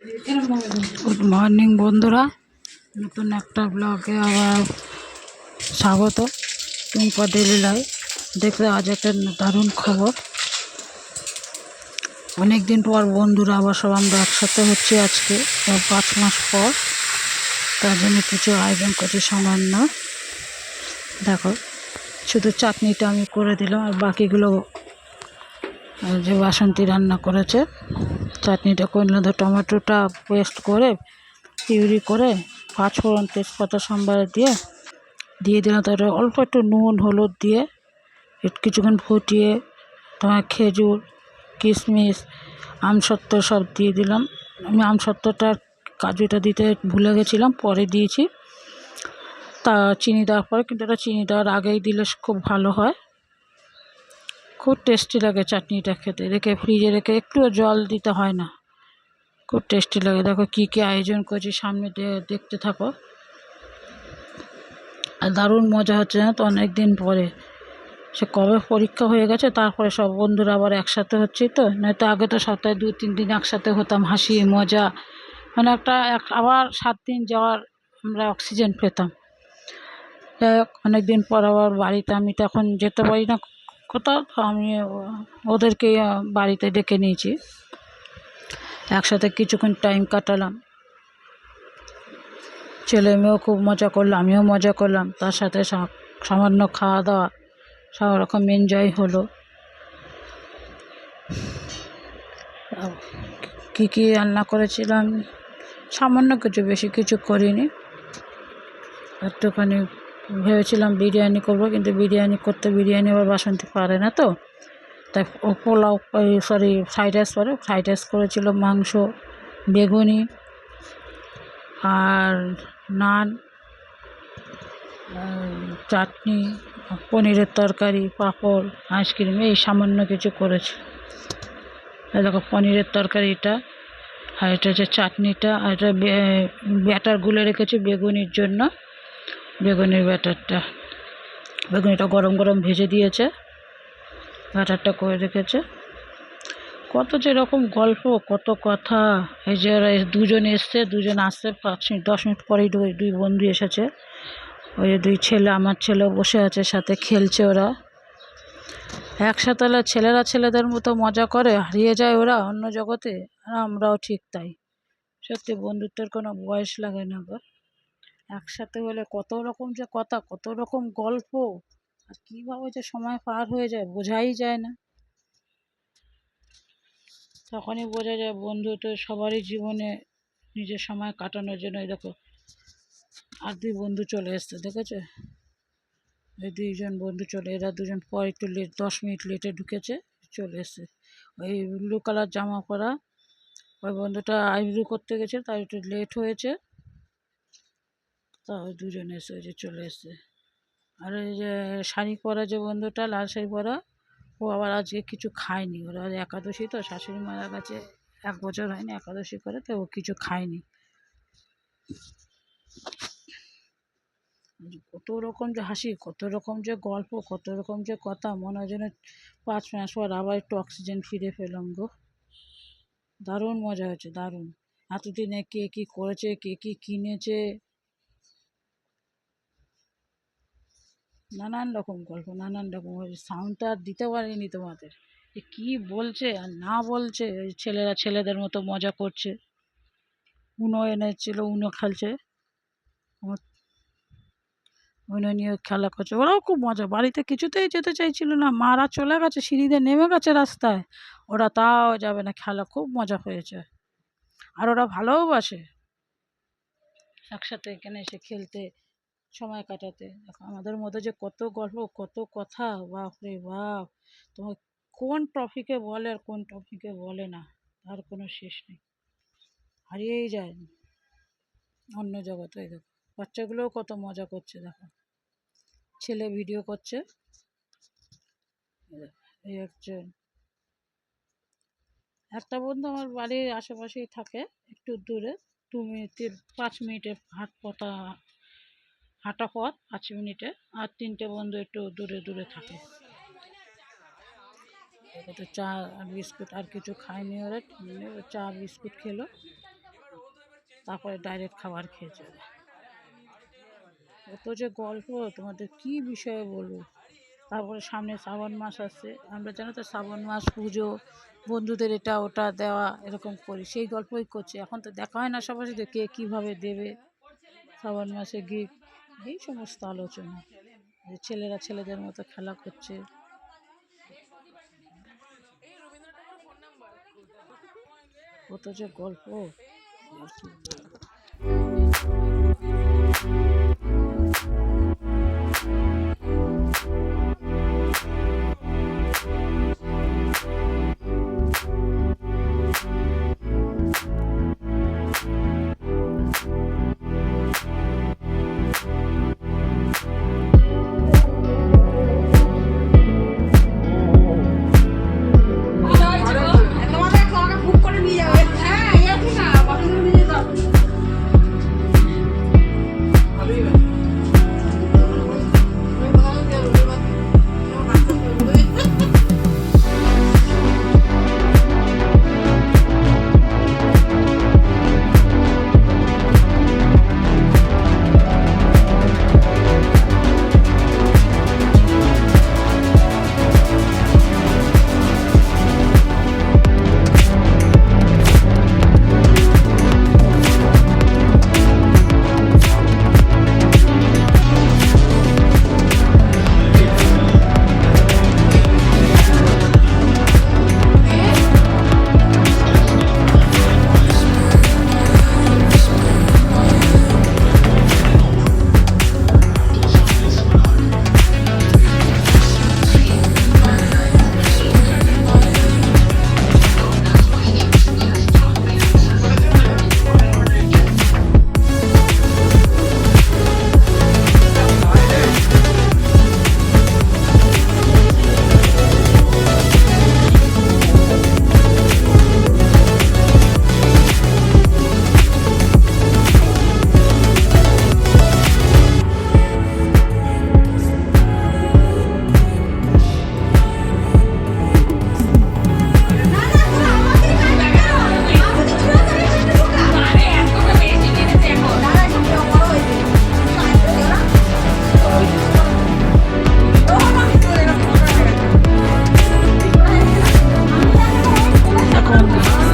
Good morning বন্ধুরা। নতুন একটা ব্লগে আবার স্বাগত। টুম্পা ডেলি লাইফ দেখতে আজ একটা দারুণ খবর। অনেক দিন পর বন্ধুরা, আবার সব আমরা একসাথে হচ্ছে আজকে। পাঁচ মাস পর। তার জন্য কিছু আয়োজন করছি সামান্য। দেখো, শুধু চাটনিটা আমি করে দিলাম আর বাকিগুলো যে বাসন্তী রান্না করেছে চাটনিটা করলে তো টমেটোটা পেস্ট করে, পিউরি করে পাঁচ ফোড়ন তেজপাতা, সম্বার দিয়ে দিয়ে দিলাম। তারপরে অল্প একটু নুন, হলুদ দিয়ে একটু কিছুক্ষণ ফুটিয়ে তোমার খেজুর, কিশমিশ, আমসত্ত্ব সব দিয়ে দিলাম। আমি আমসত্ত্বটা, কাজুটা দিতে ভুলে গেছিলাম, পরে দিয়েছি। তা, চিনি দেওয়ার পরে, কিন্তু এটা চিনি দেওয়ার আগেই দিলে খুব ভালো হয়। খুব টেস্টি লাগে চাটনিটা খেতে। রেখে ফ্রিজে রেখে একটুও জল দিতে হয় না। খুব টেস্টি লাগে। দেখো কী কী আয়োজন করছি সামনে দেখতে থাকো। আর দারুণ মজা হচ্ছে না তো অনেক দিন পরে। সে কবে পরীক্ষা হয়ে গেছে, তারপরে সব বন্ধুরা আবার একসাথে হচ্ছে তো। নয়তো আগে তো সপ্তাহে দু, তিন দিন একসাথে হতাম, হাসি, মজা। মানে একটা, এক, আবার সাত দিন যাওয়ার আমরা অক্সিজেন পেতাম। যাই হোক অনেক দিন পর আবার বাড়িতে আমি তো এখন যেতে পারি না। কোথাও আমি ওদেরকে বাড়িতে ডেকে নিয়েছি। একসাথে কিছুক্ষণ টাইম কাটালাম। ছেলে মেয়েও খুব মজা করল, আমিও মজা করলাম। তার সাথে সামান্য খাওয়া দাওয়া সব রকম এনজয় হলো। কী কী রান্না করেছিলাম? সামান্য কিছু, বেশি কিছু করিনি। একটুখানি ভেবেছিলাম বিরিয়ানি করব, কিন্তু বিরিয়ানি করতে বিরিয়ানি আবার বাসন্তী পারে না তো। তাই ও পোলাও সরি ফ্রাইড রাইস করে ফ্রাইড রাইস করেছিল মাংস, বেগুনি আর নান চাটনি, পনিরের তরকারি, পাঁপড়, আইসক্রিম, এই সামান্য কিছু করেছে। দেখো, পনিরের তরকারিটা আর এটা হচ্ছে চাটনিটা, আর এটা ব্যাটার গুলে রেখেছি বেগুনির জন্য। বেগুনির ব্যাটারটা। বেগুনিটা গরম গরম ভেজে দিয়েছে। ব্যাটারটা করে রেখেছে। কত যেরকম গল্প, কত কথা। এই যে দুজন এসছে, দুজন আসছে, পাঁচ মিনিট, দশ মিনিট পরেই দুই দুই বন্ধু এসেছে। ওই যে দুই ছেলে, আমার ছেলে বসে আছে, সাথে খেলছে ওরা। একসাথে ছেলেরা ছেলেদের মতো মজা করে, হারিয়ে যায় ওরা অন্য জগতে, আর আমরাও ঠিক তাই। সত্যি বন্ধুত্বের কোনো বয়স লাগে না গো। একসাথে হলে কত রকম যে কথা, কত রকম গল্প, আর কীভাবে যে সময় পার হয়ে যায় বোঝাই যায় না। তখনই বোঝা যায় বন্ধু তো সবারই জীবনে নিজের সময় কাটানোর জন্য দেখো, আর দুই বন্ধু চলে এসছে, দেখেছ? এই দুইজন বন্ধু চলে, এরা দুজন পর একটু লেট দশ মিনিট লেটে ঢুকেছে, চলে এসছে। ওই ব্লু কালার জামা পরা, ওই বন্ধুটা আইব্রু করতে গেছে তার একটু লেট হয়েছে। তা ওই দুজন এসে ওই যে চলে এসছে। আর ওই যে শাড়ি পরা যে বন্ধুটা লাল শাড়ি পরা ও আবার আজকে কিছু খায়নি। ওরা একাদশী তো, শাশুড়ি মারা কাছে এক বছর হয়নি, একাদশী করে তো ও কিছু খায়নি। কত রকম যে হাসি, কত রকম যে গল্প, কত রকম যে কথা, মনে হয় যেন পাঁচ মাস পর আবার একটু অক্সিজেন ফিরে পেলাম গো। দারুণ মজা হয়েছে, দারুণ। এতদিনে কে কী করেছে, কে কী কিনেছে নানান রকম গল্প, নানান রকম সাউন্ডটা আর দিতে পারিনি তোমাদের। যে কী বলছে আর না বলছে? ওই ছেলেরা ছেলেদের মতো মজা করছে। উনো এনেছিল, উনো খেলছে। উনো নিয়ে খেলা করছে। ওরাও খুব মজা। বাড়িতে কিছুতেই যেতে চাইছিল না। মারা চলে গেছে, সিঁড়িতে নেমে গেছে রাস্তায়। ওরা তাও যাবে না, খেলা খুব মজা হয়েছে। আর ওরা ভালোওবাসে একসাথে এখানে এসে খেলতে সময় কাটাতে। আমাদের মধ্যে যে কত গল্প, কত কথা, বাপ রে বাপ! তোমার কোন টপিকে বলে আর কোন টপিকে বলে না, তার কোনো শেষ নেই। হারিয়েই যায় অন্য জগতে, দেখো। বাচ্চাগুলোও কত মজা করছে, দেখো। ছেলে ভিডিও করছে, এই হচ্ছে। একটা বন্ধু আমার বাড়ির আশেপাশেই থাকে, একটু দূরে, দু মিনিটের, পাঁচ মিনিটের হাট পথা হাঁটা পথ পাঁচ মিনিটে, আর তিনটে বন্ধু একটু দূরে দূরে থাকে। তো চা বিস্কুট আর কিছু খায়নি ওরা চা, বিস্কুট খেলো। তারপরে ডাইরেক্ট খাবার খেয়ে যাবে কত যে গল্প, তোমাদের কি বিষয়ে বলব? তারপরে সামনে শ্রাবণ মাস আসছে। আমরা জানো তো শ্রাবণ মাস, পুজো, বন্ধুদের এটা ওটা দেওয়া, এরকম করি। সেই গল্পই করছে। এখন তো দেখা হয় না সবার সাথে কে কীভাবে দেবে। শ্রাবণ মাসে গিফট এই সমস্ত আলোচনা যে ছেলেরা ছেলেদের মতো খেলা করছে। কত যে গল্প। এখন